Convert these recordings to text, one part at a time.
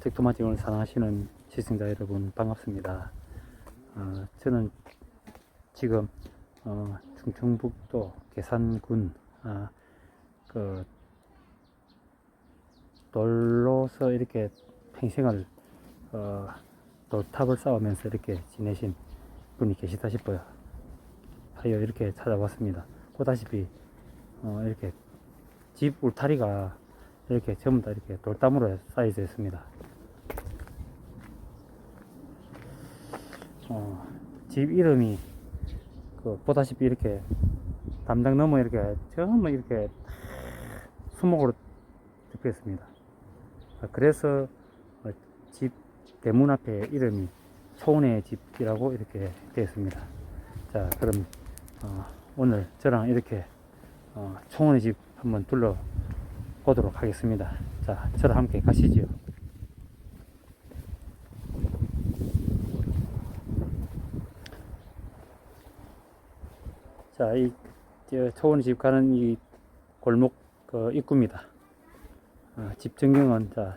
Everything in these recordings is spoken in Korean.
잭토마틱을 사랑하시는 시청자 여러분 반갑습니다. 어, 저는 지금 어, 충청북도 계산군 아, 그 돌로서 이렇게 평생을 어, 돌탑을 쌓으면서 이렇게 지내신 분이 계시다 싶어요. 하여 이렇게 찾아왔습니다. 보다시피 어, 이렇게 집 울타리가 이렇게 전부 다 이렇게 돌담으로 쌓여져 있습니다. 어, 집 이름이 그 보다시피 이렇게 담장 너머 이렇게 전부 이렇게 수목으로 덮여 있습니다. 아, 그래서 어, 집 대문 앞에 이름이 초운의 집이라고 이렇게 되어 있습니다. 자, 그럼 어, 오늘 저랑 이렇게 어, 초운의 집 한번 둘러 보도록 하겠습니다. 자, 저랑 함께 가시지 자, 이 저, 초원의 집 가는 이 골목 그 입구입니다. 어, 집 전경은 자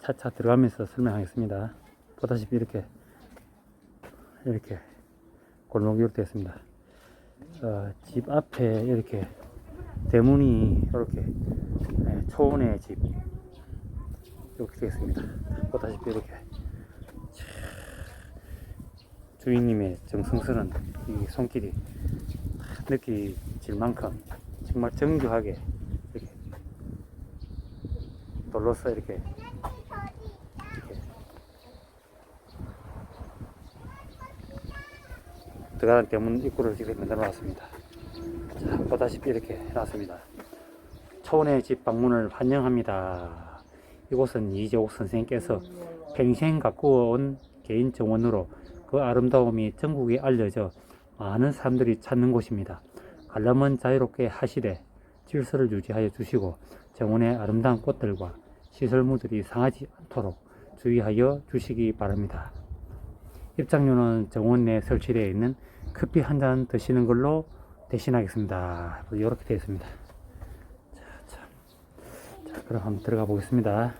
차차 들어가면서 설명하겠습니다. 보다시피 이렇게 이렇게 골목이 이렇게 되어 있습니다. 어, 집 앞에 이렇게 대문이 이렇게 네, 초원의 집 이렇게 되어 있습니다. 보다시피 이렇게 주인님의 정성스러운 이 손길이 느끼질 만큼 정말 정교하게 이렇게 돌로서 이렇게 이렇게 들어가는 대문 입구를 지금 만들어 놨습니다. 자, 보다시피 이렇게 해놨습니다. 초원의 집 방문을 환영합니다. 이곳은 이재옥 선생님께서 평생 가꾸어 온 개인 정원으로 그 아름다움이 전국에 알려져 많은 사람들이 찾는 곳입니다. 관람은 자유롭게 하시되 질서를 유지하여 주시고 정원의 아름다운 꽃들과 시설물들이 상하지 않도록 주의하여 주시기 바랍니다. 입장료는 정원 내에 설치되어 있는 커피 한 잔 드시는 걸로 대신하겠습니다. 이렇게 되어 있습니다. 자, 자, 자, 그럼 한번 들어가 보겠습니다.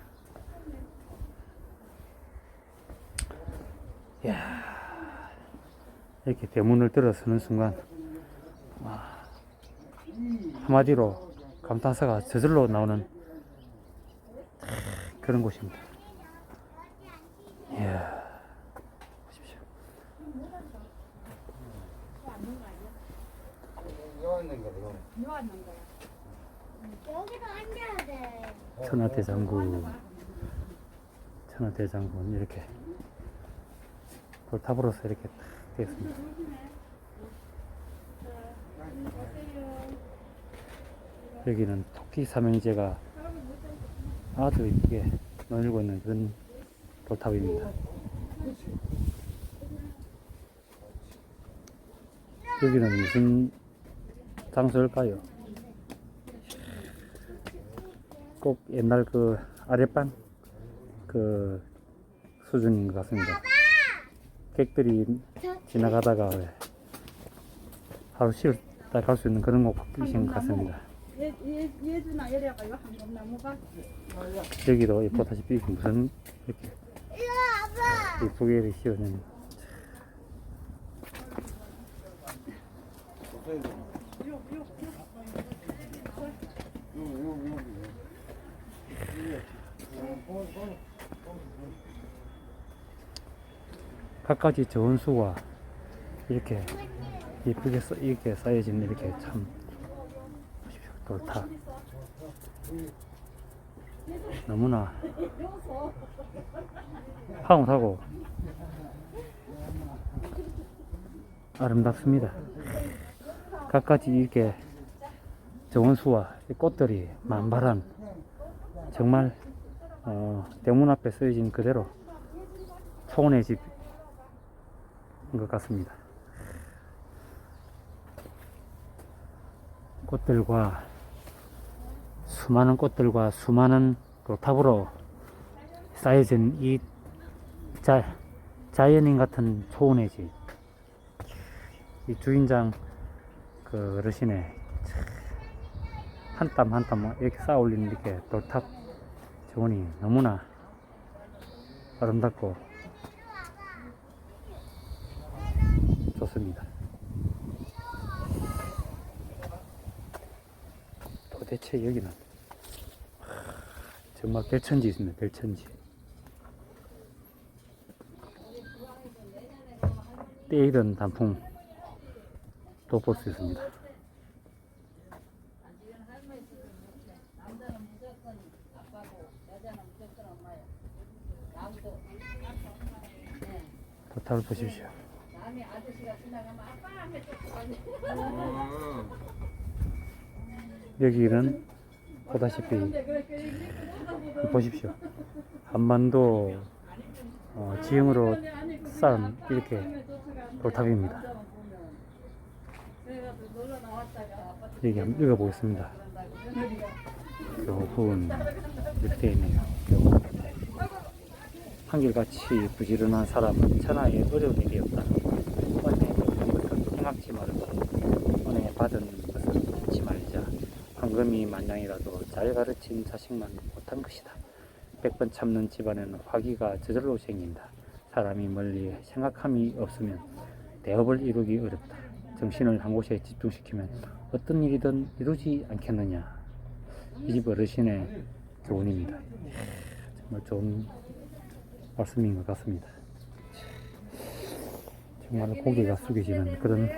이야, 이렇게 대문을 들어서는 순간, 와, 한마디로 감탄사가 저절로 나오는 그런 곳입니다. 이야, 보십시오. 천하대장군, 천하대장군 이렇게 돌탑으로서 이렇게 딱 되어 있습니다. 여기는 토끼 삼형제가 아주 이쁘게 논일고 있는 그런 돌탑입니다. 여기는 무슨 장소일까요? 꼭 옛날 그 아랫방 그 수준인 것 같습니다. 객들이 지나가다가 왜 하루 쉬었다 갈 수 있는 그런 곳이신 것 같습니다. 얘, 얘, 얘주나 이래가요 한금나무가 여기도 보다시피 무슨 이렇게. 이쁘게 이렇게 씌워진 갖가지 좋은 수와 이렇게 이쁘게 써, 이렇게 쌓여진 이렇게 참 돌탑 너무나 황홀하고 아름답습니다. 갖가지 이렇게 좋은 수와 이 꽃들이 만발한 정말 어, 대문 앞에 쓰여진 그대로 초원의 집인 것 같습니다. 꽃들과 수많은 꽃들과 수많은 돌탑으로 쌓여진 이 자, 자연인 같은 초원의 집. 이 주인장 그 어르신의 한 땀 한 땀 이렇게 쌓아 올린 이렇게 돌탑 정원이 너무나 아름답고 좋습니다. 도대체 여기는 하, 정말 별천지 있습니다. 별천지. 때이른 단풍도 볼수 있습니다. 도탑을 보십시오. 여기는 보다시피 보십시오. 한반도 어, 지형으로 쌓은 이렇게 돌탑입니다. 여기 한번 읽어보겠습니다. 교훈 밑에 있네요. 한결같이 부지런한 사람은 천하에 어려운 일이 없다. 은혜 받은 것은 행악지 말고 은혜 받은 것은 잊지 말자. 황금이 만냥이라도 잘 가르친 자식만 못한 것이다. 백 번 참는 집안에는 화기가 저절로 생긴다. 사람이 멀리 생각함이 없으면 대업을 이루기 어렵다. 정신을 한 곳에 집중시키면 어떤 일이든 이루지 않겠느냐. 이 집 어르신의 교훈입니다. 정말 좋은 말씀인 것 같습니다. 정말 고개가 숙여지는 그런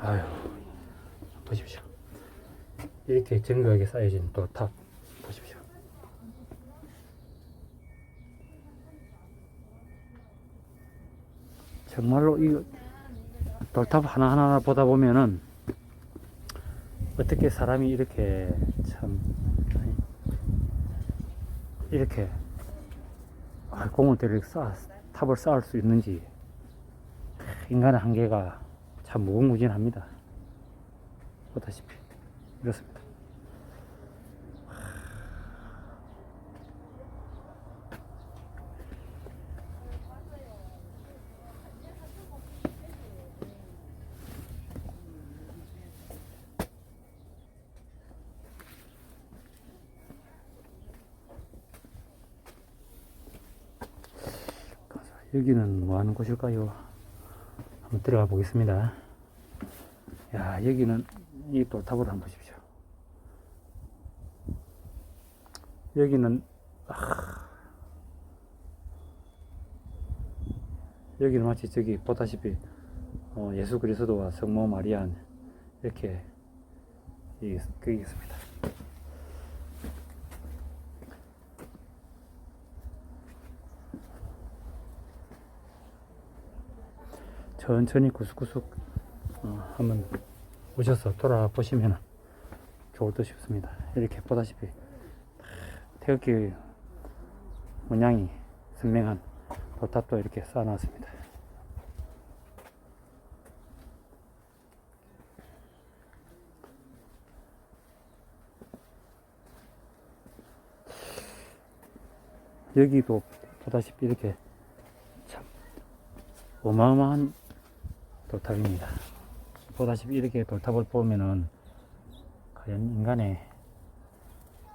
아유 보십시오. 이렇게 정교하게 쌓여진 돌탑 정말로 이 돌탑 하나하나 보다 보면은 어떻게 사람이 이렇게 참 이렇게 아, 공을 때를 쌓 탑을 쌓을 수 있는지 인간의 한계가 참 무궁무진합니다. 보다시피 이렇습니다. 여기는 뭐 하는 곳일까요? 한번 들어가 보겠습니다. 야, 여기는 이 돌탑을 한번 보십시오. 여기는, 아, 여기는 마치 저기 보다시피 어, 예수 그리스도와 성모 마리아 이렇게 이, 그게 있습니다. 천천히 구석구석 어, 한번 오셔서 돌아보시면 좋을 듯 싶습니다. 이렇게 보다시피 태극기 문양이 선명한 도탑도 이렇게 쌓아놨습니다. 여기도 보다시피 이렇게 참 어마어마한 돌탑입니다. 보다시피 이렇게 돌탑을 보면은 과연 인간의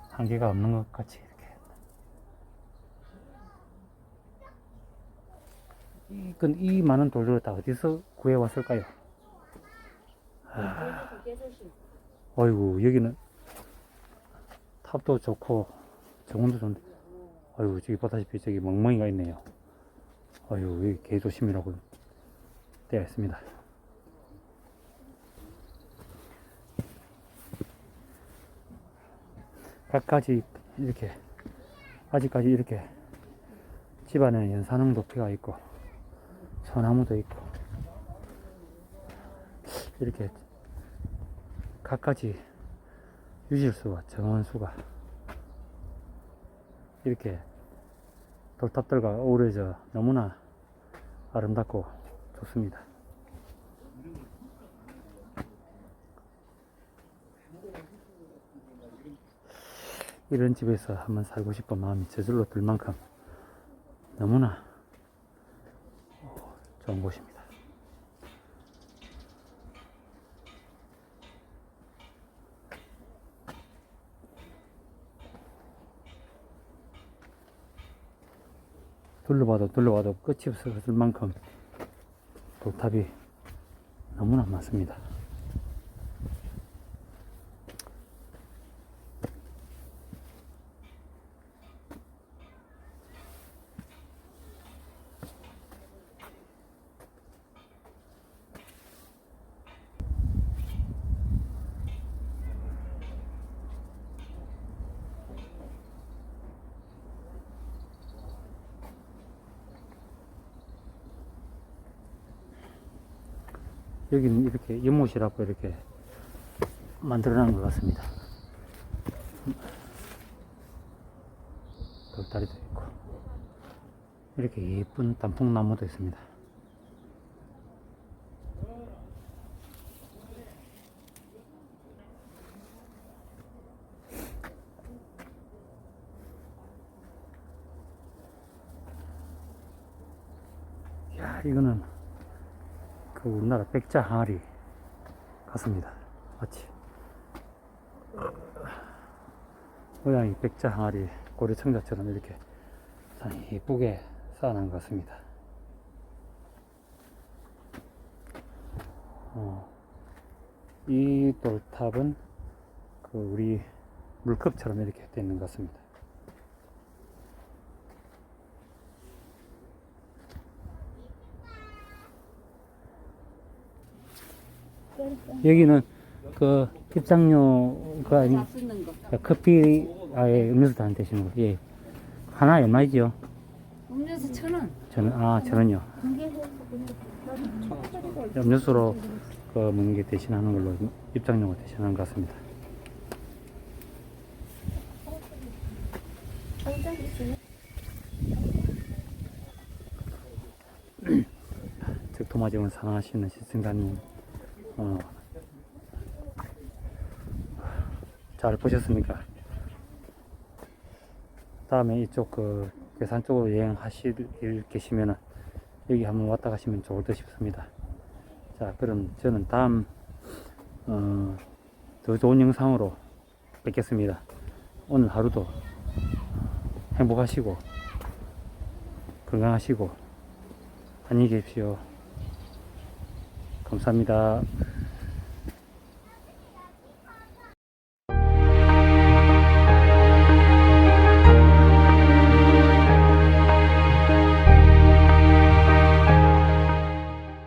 한계가 없는 것 같이 이렇게. 이, 근, 이 많은 돌들을 다 어디서 구해왔을까요? 아, 어이구, 여기는 탑도 좋고, 정원도 좋은데, 어이구, 저기 보다시피 저기 멍멍이가 있네요. 어이구, 여기 개 조심이라고 되어 있습니다. 갖가지 이렇게 아직까지 이렇게 집안에 연산홍 도피가 있고 소나무도 있고 이렇게 갖가지 유실수와 정원수가 이렇게 돌탑들과 어우러져 너무나 아름답고 좋습니다. 이런 집에서 한번 살고 싶은 마음이 저절로 들 만큼 너무나 어, 좋은 곳입니다. 둘러봐도 둘러봐도 끝이 없을 만큼 돌탑이 너무나 많습니다. 여기는 이렇게 연못이라고 이렇게 만들어 놓은 것 같습니다. 돌다리도 있고 이렇게 예쁜 단풍나무도 있습니다. 야 이거는 그 우리나라 백자 항아리 같습니다. 마치 모양이 백자 항아리 고려청자처럼 이렇게 참 예쁘게 쌓아놓은 것 같습니다. 어, 이 돌탑은 그 우리 물컵처럼 이렇게 되어 있는 것 같습니다. 여기는 그 입장료가 아니 다 쓰는 거. 커피 아예 음료수 안 되시는 거. 예. 하나 얼마이죠? 음료수 천 원. 저는 아 저는요. 음료수로 그 먹는 게 대신하는 걸로 입장료가 대신하는 것 같습니다. 즉 도마지을 사랑하시는 시청자님 어, 잘 보셨습니까? 다음에 이쪽 그 괴산 쪽으로 여행하실 일 계시면은 여기 한번 왔다 가시면 좋을 듯 싶습니다. 자, 그럼 저는 다음 어, 더 좋은 영상으로 뵙겠습니다. 오늘 하루도 행복하시고 건강하시고 안녕히 계십시오. 감사합니다.